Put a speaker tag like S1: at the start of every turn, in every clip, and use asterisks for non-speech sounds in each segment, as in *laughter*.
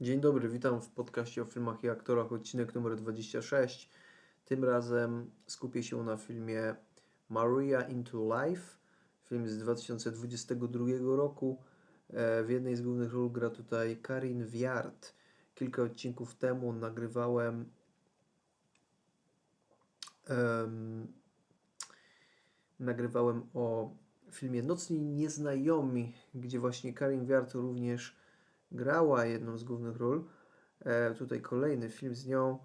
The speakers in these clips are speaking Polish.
S1: Dzień dobry, witam w podcaście o filmach i aktorach, odcinek numer 26. Tym razem skupię się na filmie Maria into Life, film z 2022 roku. E, W jednej z głównych ról gra tutaj Karin Wiart. Kilka odcinków temu nagrywałem em, nagrywałem o filmie Nocni Nieznajomi, gdzie właśnie Karin Wiart również grała jedną z głównych ról. E, tutaj kolejny film z nią.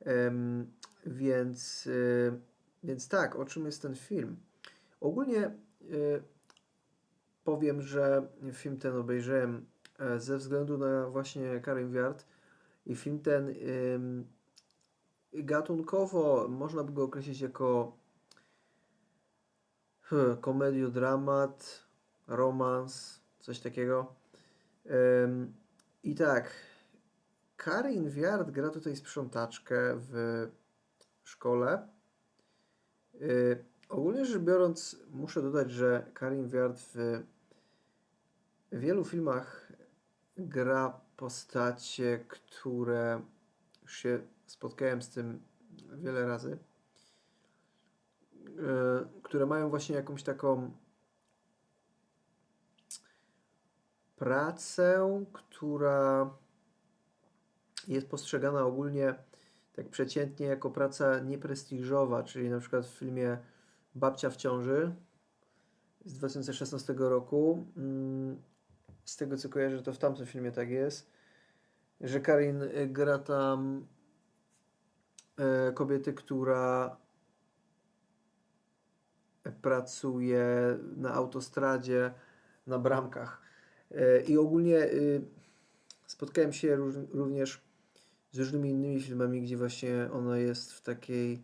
S1: Em, więc, e, więc tak, o czym jest ten film? Ogólnie e, powiem, że film ten obejrzałem e, ze względu na właśnie Karin Wiart i film ten em, gatunkowo można by go określić jako hmm, komediodramat, romans, coś takiego. I tak, Karin Wiart gra tutaj sprzątaczkę w szkole. Y, ogólnie rzecz biorąc, muszę dodać, że Karin Wiart w wielu filmach gra postacie, które już się spotkałem z tym wiele razy, y, które mają właśnie jakąś taką pracę, która jest postrzegana ogólnie tak przeciętnie jako praca nieprestiżowa, czyli na przykład w filmie Babcia w ciąży z 2016 roku. mm, Z tego co kojarzę, to w tamtym filmie tak jest, że Karin y, gra tam e, kobiety, która pracuje na autostradzie, na bramkach. E, I ogólnie y, spotkałem się również z różnymi innymi filmami, gdzie właśnie ona jest w takiej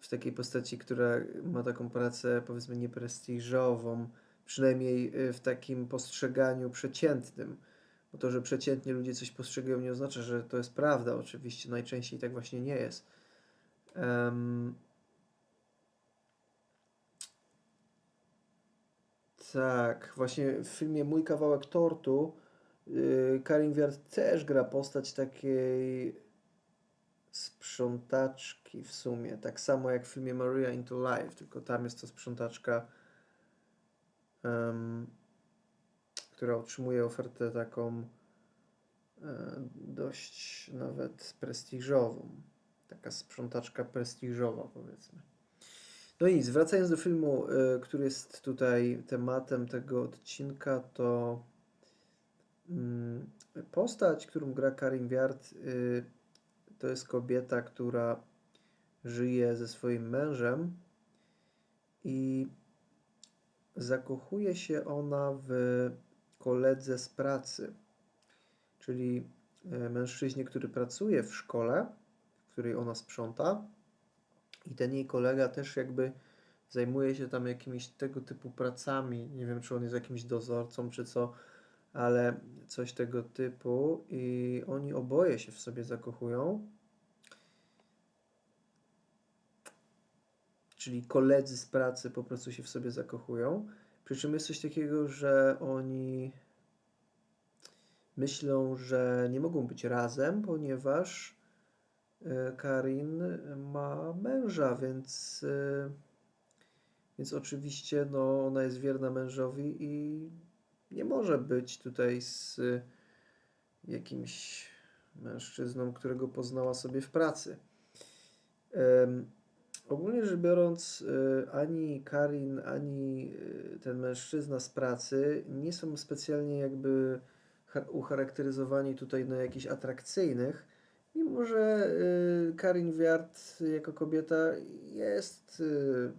S1: w takiej postaci, która ma taką pracę powiedzmy nieprestiżową, przynajmniej y, w takim postrzeganiu przeciętnym. Bo to, że przeciętnie ludzie coś postrzegają, nie oznacza, że to jest prawda. Oczywiście najczęściej tak właśnie nie jest. Em, Tak, właśnie w filmie Mój kawałek tortu yy, Karin Wiart też gra postać takiej sprzątaczki w sumie, tak samo jak w filmie Maria into Life, tylko tam jest to sprzątaczka, em, która otrzymuje ofertę taką e, dość nawet prestiżową. Taka sprzątaczka prestiżowa, powiedzmy. No i wracając do filmu, y, który jest tutaj tematem tego odcinka, to mm, postać, którą gra Karin Wiart, y, to jest kobieta, która żyje ze swoim mężem i zakochuje się ona w koledze z pracy, czyli y, mężczyźnie, który pracuje w szkole, w której ona sprząta. I ten jej kolega też jakby zajmuje się tam jakimiś tego typu pracami. Nie wiem, czy on jest jakimś dozorcą, czy co, ale coś tego typu. I oni oboje się w sobie zakochują. Czyli koledzy z pracy po prostu się w sobie zakochują. Przy czym jest coś takiego, że oni myślą, że nie mogą być razem, ponieważ Karin ma męża, więc, e, więc oczywiście no, ona jest wierna mężowi i nie może być tutaj z jakimś mężczyzną, którego poznała sobie w pracy. Ogólnie rzecz biorąc, e, ani Karin, ani e, ten mężczyzna z pracy nie są specjalnie jakby cha- ucharakteryzowani tutaj na jakichś atrakcyjnych, mimo że e, Karin Wiart jako kobieta jest e,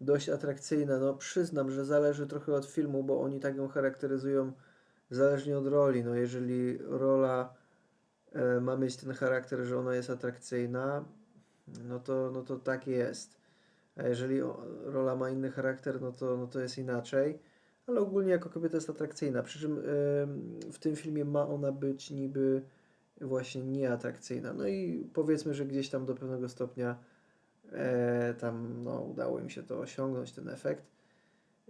S1: dość atrakcyjna. No przyznam, że zależy trochę od filmu, bo oni tak ją charakteryzują zależnie od roli. No jeżeli rola e, ma mieć ten charakter, że ona jest atrakcyjna, no to, no to tak jest. A jeżeli rola ma inny charakter, no to, no to jest inaczej. Ale ogólnie jako kobieta jest atrakcyjna. Przy czym em, w tym filmie ma ona być niby właśnie nieatrakcyjna. No i powiedzmy, że gdzieś tam do pewnego stopnia e, tam no, udało im się to osiągnąć, ten efekt.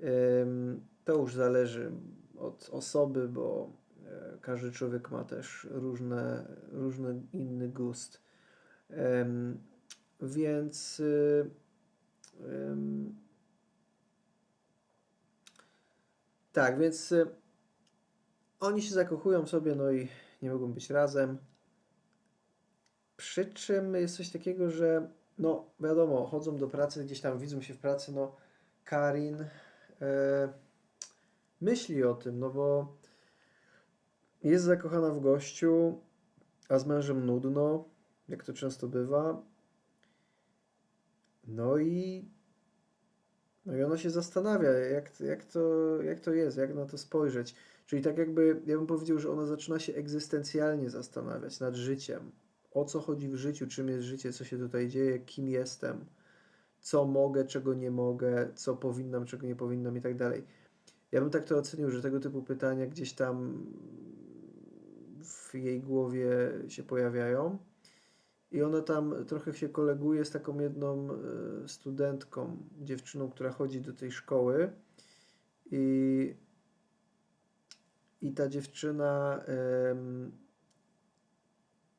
S1: Em, to już zależy od osoby, bo e, każdy człowiek ma też różne, różny inny gust. Em, więc y, tak, więc y, oni się zakochują sobie, no i nie mogą być razem. Przy czym jest coś takiego, że no wiadomo, chodzą do pracy, gdzieś tam widzą się w pracy, no Karin e, myśli o tym, no bo jest zakochana w gościu, a z mężem nudno, jak to często bywa. No i no i ona się zastanawia, jak, jak, to, jak to jest, jak na to spojrzeć. Czyli tak jakby, ja bym powiedział, że ona zaczyna się egzystencjalnie zastanawiać nad życiem. O co chodzi w życiu, czym jest życie, co się tutaj dzieje, kim jestem, co mogę, czego nie mogę, co powinnam, czego nie powinnam i tak dalej. Ja bym tak to ocenił, że tego typu pytania gdzieś tam w jej głowie się pojawiają. I ona tam trochę się koleguje z taką jedną e, studentką, dziewczyną, która chodzi do tej szkoły. I, i ta dziewczyna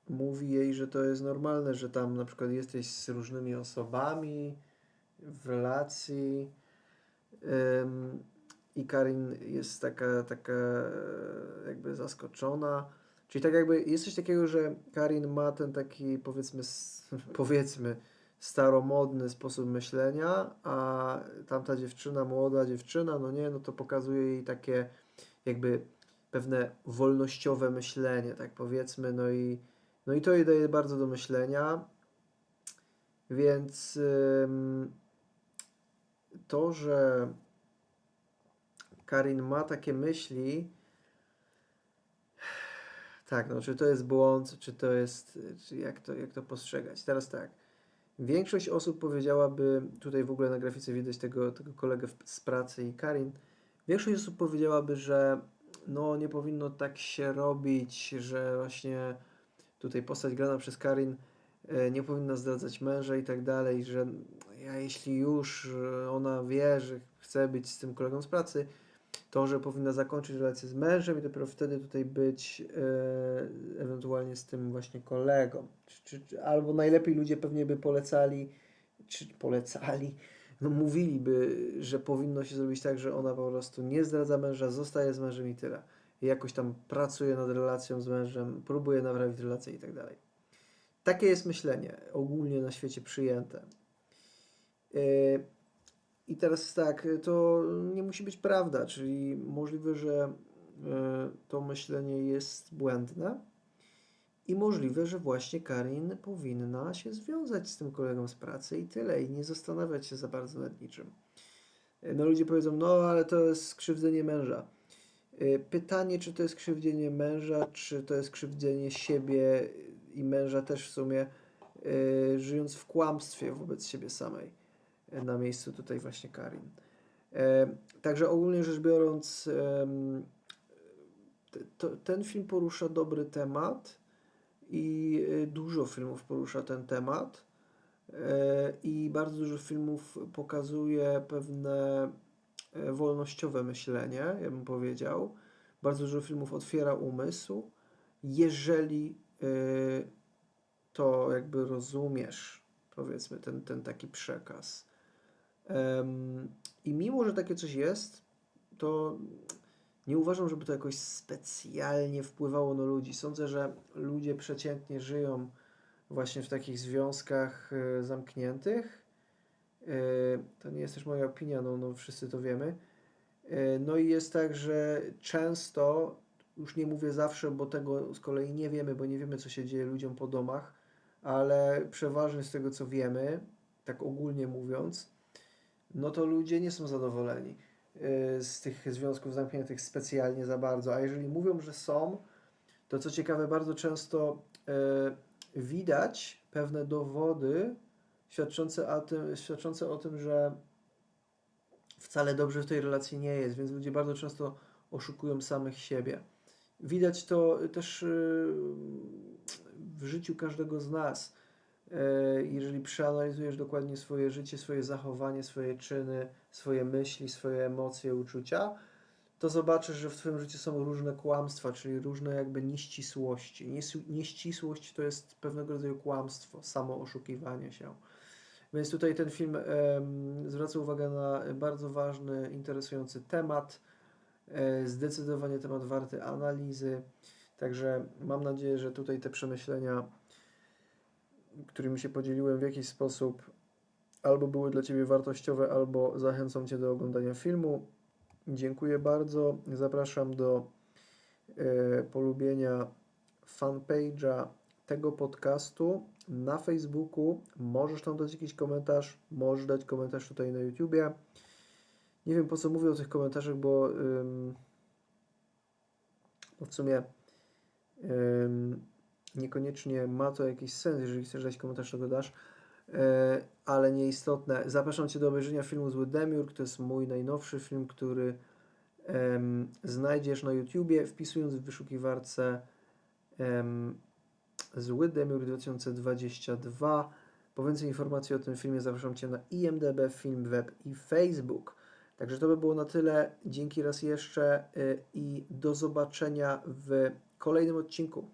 S1: mówi jej, że to jest normalne, że tam na przykład jesteś z różnymi osobami w relacji. I Karin jest taka, taka jakby zaskoczona. Czyli tak jakby jest coś takiego, że Karin ma ten taki powiedzmy, *laughs* powiedzmy staromodny sposób myślenia, a tamta dziewczyna, młoda dziewczyna, no nie, no to pokazuje jej takie jakby pewne wolnościowe myślenie, tak powiedzmy, no i, no i to jej daje bardzo do myślenia, więc ym, to, że Karin ma takie myśli, tak, no czy to jest błąd, czy to jest, czy jak to, jak to postrzegać. Teraz tak, większość osób powiedziałaby, tutaj w ogóle na grafice widać tego, tego kolegę z pracy i Karin, większość osób powiedziałaby, że no nie powinno tak się robić, że właśnie tutaj postać grana przez Karin e, nie powinna zdradzać męża i tak dalej, że ja jeśli już e, ona wie, że chce być z tym kolegą z pracy, to, że powinna zakończyć relację z mężem i dopiero wtedy tutaj być e, ewentualnie z tym właśnie kolegą. Czy, czy, albo najlepiej ludzie pewnie by polecali, czy polecali, no mówiliby, że powinno się zrobić tak, że ona po prostu nie zdradza męża, zostaje z mężem i tyle. I jakoś tam pracuje nad relacją z mężem, próbuje naprawić relację i tak dalej. Takie jest myślenie ogólnie na świecie przyjęte. E, i teraz tak, to nie musi być prawda, czyli możliwe, że e, to myślenie jest błędne i możliwe, że właśnie Karin powinna się związać z tym kolegą z pracy i tyle, i nie zastanawiać się za bardzo nad niczym. E, No ludzie powiedzą, no ale to jest skrzywdzenie męża. E, Pytanie, czy to jest krzywdzenie męża, czy to jest krzywdzenie siebie i męża też w sumie, e, żyjąc w kłamstwie wobec siebie samej na miejscu tutaj właśnie Karin. Także ogólnie rzecz biorąc, ten film porusza dobry temat i e, dużo filmów porusza ten temat e, i bardzo dużo filmów pokazuje pewne e, wolnościowe myślenie, ja bym powiedział. Bardzo dużo filmów otwiera umysł, jeżeli to jakby rozumiesz, powiedzmy, ten, ten taki przekaz. I mimo, że takie coś jest, to nie uważam, żeby to jakoś specjalnie wpływało na ludzi. Sądzę, że ludzie przeciętnie żyją właśnie w takich związkach e, zamkniętych. E, To nie jest też moja opinia, no, no wszyscy to wiemy. E, No i jest tak, że często, już nie mówię zawsze, bo tego z kolei nie wiemy, bo nie wiemy, co się dzieje ludziom po domach, ale przeważnie z tego, co wiemy, tak ogólnie mówiąc, no to ludzie nie są zadowoleni z tych związków zamkniętych specjalnie za bardzo. A jeżeli mówią, że są, to co ciekawe, bardzo często y, widać pewne dowody świadczące o tym, świadczące o tym, że wcale dobrze w tej relacji nie jest, więc ludzie bardzo często oszukują samych siebie. Widać to też y, w życiu każdego z nas. E, Jeżeli przeanalizujesz dokładnie swoje życie, swoje zachowanie, swoje czyny, swoje myśli, swoje emocje, uczucia, to zobaczysz, że w Twoim życiu są różne kłamstwa, czyli różne jakby nieścisłości. Nieścisłość to jest pewnego rodzaju kłamstwo, samo oszukiwanie się. Więc tutaj ten film em, zwraca uwagę na bardzo ważny, interesujący temat. E, zdecydowanie temat warty analizy. Także mam nadzieję, że tutaj te przemyślenia, którymi się podzieliłem w jakiś sposób, albo były dla Ciebie wartościowe, albo zachęcą Cię do oglądania filmu. Dziękuję bardzo. Zapraszam do e, polubienia fanpage'a tego podcastu na Facebooku. Możesz tam dać jakiś komentarz, możesz dać komentarz tutaj na YouTubie. Nie wiem po co mówię o tych komentarzach, bo, ym, bo w sumie ym, niekoniecznie ma to jakiś sens. Jeżeli chcesz dać komentarz, to go dasz, e, ale nieistotne. Zapraszam Cię do obejrzenia filmu Zły Demiurg. To jest mój najnowszy film, który em, znajdziesz na YouTubie, wpisując w wyszukiwarce em, Zły Demiurg 2022. Po więcej informacji o tym filmie zapraszam Cię na IMDB, Film Web i Facebook. Także to by było na tyle. Dzięki raz jeszcze y, i do zobaczenia w kolejnym odcinku.